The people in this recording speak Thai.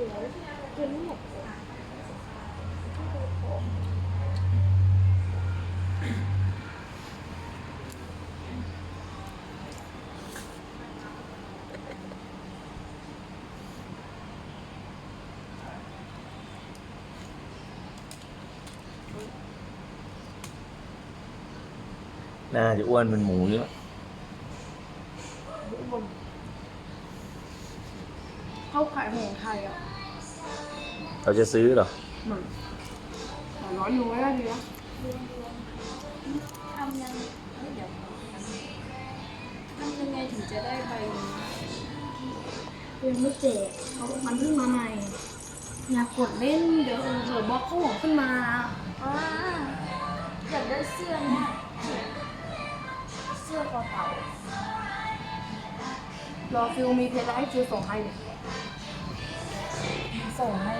น่าจะอ้วนเป็นหมูเยอะเขาขายหงไทยอะ เราจะซื้อเหรอเหมือนสามร้อยยูไม่ได้ดีนะทำยังเอ้ยเดี๋ยวทำยังไงถึงจะได้ใบนี้ยังไม่แจกเขามันเพิ่งมาใหม่อยากกดเล่นเดี๋ยวเดี๋ยวบล็อกเขาหวงขึ้นมาอ่าอยากได้เสื้อเนี่ยเสื้อกระเป๋ารอฟิลมีเพจแล้วให้ฟิลส่งให้เนี่ยส่งให้ไม่ได้